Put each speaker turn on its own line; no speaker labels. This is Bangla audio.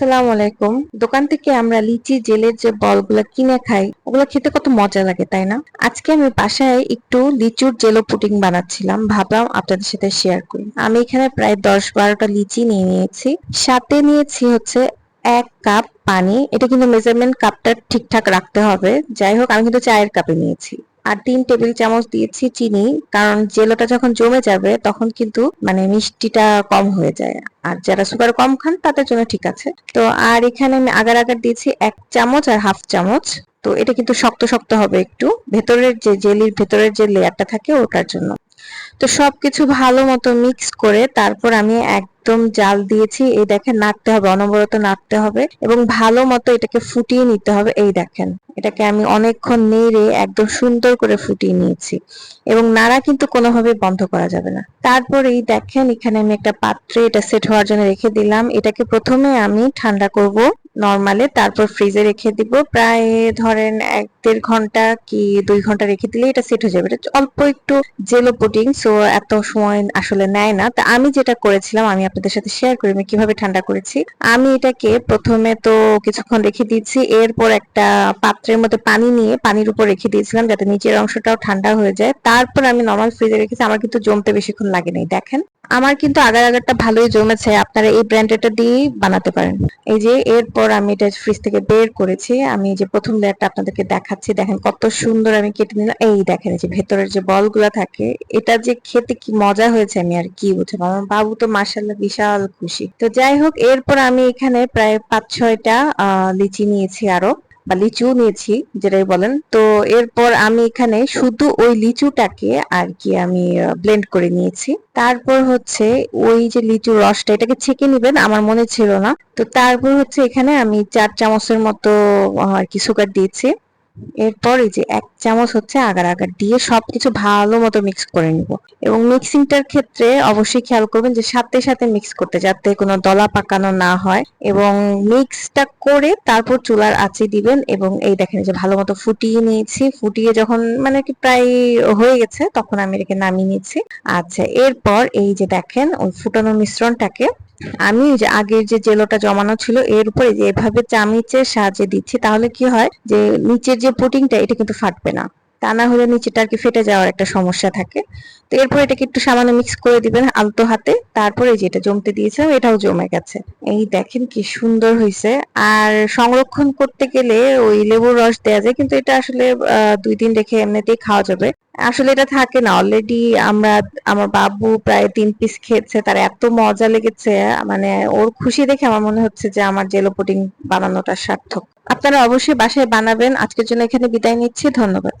আসসালামু আলাইকুম। দোকান থেকে আমরা লিচি, জেলের যে বলগুলো কিনে খাই, ওগুলো খেতে কত মজা লাগে, তাই না? আজকে আমি বাসায় একটু লিচুর জেলো পুডিং বানাচ্ছিলাম, ভাবলাম আপনাদের সাথে শেয়ার করি। আমি এখানে প্রায় দশ বারোটা লিচি নিয়ে নিয়েছি। সাথে নিয়েছি হচ্ছে এক কাপ পানি। এটা কিন্তু মেজারমেন্ট কাপটা ঠিকঠাক রাখতে হবে। যাই হোক, আমি কিন্তু চায়ের কাপে নিয়েছি। আর তিন টেবিল চামচ দিয়েছি চিনি, কারণ জেলোটা যখন জমে যাবে তখন কিন্তু মানে মিষ্টিটা কম হয়ে যায়। আর যারা সুগার কম খান তাদের জন্য ঠিক আছে। তো আর এখানে আমি আগার আগার দিয়েছি এক চামচ আর হাফ চামচ। তো এটা কিন্তু শক্ত শক্ত হবে একটু। ভেতরের যে জেলির ভেতরের যে লেয়ারটা থাকে ওটার জন্য। তো সবকিছু ভালো মতো মিক্স করে তারপর আমি একদম জাল দিয়েছি। এই দেখেন, নাড়তে হবে, অনবরত নাড়তে হবে এবং ভালো মতো এটাকে ফুটিয়ে নিতে হবে। এই দেখেন, এটাকে আমি অনেকক্ষণ নেড়ে একদম সুন্দর করে ফুটিয়ে নিয়েছি এবং নাড়া কিন্তু কোনোভাবে বন্ধ করা যাবে না। তারপরেই দেখেন, এখানে আমি একটা পাত্রে এটা সেট হওয়ার জন্য রেখে দিলাম। এটাকে প্রথমে আমি ঠান্ডা করব। নর্মালে তারপর ফ্রিজে রেখে দিব। প্রায় ধরেন এক দেড় ঘণ্টা কি দুই ঘণ্টা রেখে দিলে এটা সেট হয়ে যাবে। এটা অল্প একটু জেলো পুডিং সো এত সময় আসলে নেয় না। তা আমি যেটা করেছিলাম, আমি আপনাদের সাথে শেয়ার করি, আমি কীভাবে ঠান্ডা করেছি। আমি এটাকে প্রথমে তো কিছুক্ষণ রেখে দিয়েছি, এরপর একটা পাত্রের মধ্যে পানি নিয়ে পানির উপর রেখে দিয়েছিলাম, যাতে নিচের অংশটাও ঠান্ডা হয়ে যায়। তারপর আমি নর্মাল ফ্রিজে রেখেছি, আমার কিন্তু জমতে বেশিক্ষণ লাগে নাই, দেখেন। আমার কিন্তু আগার আগারটা ভালোই জমেছে, আপনারা এই ব্র্যান্ডেরটা দিয়েই বানাতে পারেন। এই যে, এরপর আমি এটা ফ্রিজ থেকে বের করেছি। আমি যে প্রথম লেয়ারটা আপনাদেরকে দেখাচ্ছি, দেখেন কত সুন্দর আমি কেটে নিলাম। এই দেখেন যে ভেতরের যে বলগুলো থাকে, এটা যে খেতে কি মজা হয়েছে আমি আর কি বুঝলাম আমার বাবু তো মার্শাল্লাহ বিশাল খুশি। তো যাই হোক, এরপর আমি এখানে প্রায় পাঁচ ছয়টা লিচি নিয়েছি আরও। বা লিচু নিয়েছি, যেটাই বলেন। তো এরপর আমি এখানে শুধু ওই লিচুটাকে আর কি আমি ব্লেন্ড করে নিয়েছি। তারপর হচ্ছে ওই যে লিচুর রসটা, এটাকে ছেঁকে নিবেন, আমার মনে ছিল না। তো তারপর হচ্ছে এখানে আমি চার চামচের মতো আর কি সুগার দিয়েছি। এরপর যে এক চামচ হচ্ছে আগার আগার দিয়ে সবকিছু ভালো মতো মিক্স করে নিব। এবং মিক্সিংটার ক্ষেত্রে অবশ্যই খেয়াল করবেন যে সাথে সাথে মিক্স করতে, যাতে কোনো দলা পাকানো না হয়। এবং মিক্সটা করে তারপর চুলার আঁচে দিবেন এবং এই দেখেন যে ভালো মতো ফুটিয়ে নিয়েছি। ফুটিয়ে যখন মানে কি প্রায় হয়ে গেছে, তখন আমি এটাকে নামিয়ে নিয়েছি আচ্ছা এরপর এই যে দেখেন ওই ফুটানো মিশ্রণটাকে আমি যে আগের যে জেলোটা জমানো ছিল, এর উপরে যে এভাবে চামিচের সাহায্যে দিচ্ছি, তাহলে কি হয় যে নিচের যে পুটিংটা এটা কিন্তু ফাটবে না। তা না হলে নিচেটা আর কি ফেটে যাওয়ার একটা সমস্যা থাকে। তো এরপর এটাকে একটু সামান্য মিক্স করে দিবেন আলতো হাতে। তারপরে যেটা জমতে দিয়েছিলাম, এটাও জমে গেছে। এই দেখেন কি সুন্দর হয়েছে আর সংরক্ষণ করতে গেলে ওই লেবুর রস দেওয়া যায়, কিন্তু এটা আসলে দুই দিন রেখে এমনিতেই খাওয়া যাবে। আসলে এটা থাকে না অলরেডি আমরা, আমার বাবু প্রায় তিন পিস খেয়েছে, তার এত মজা লেগেছে মানে ওর খুশি দেখে আমার মনে হচ্ছে যে আমার জেলো পুডিং বানানোটা সার্থক। আপনারা অবশ্যই বাসায় বানাবেন। আজকের জন্য এখানে বিদায় নিচ্ছি, ধন্যবাদ।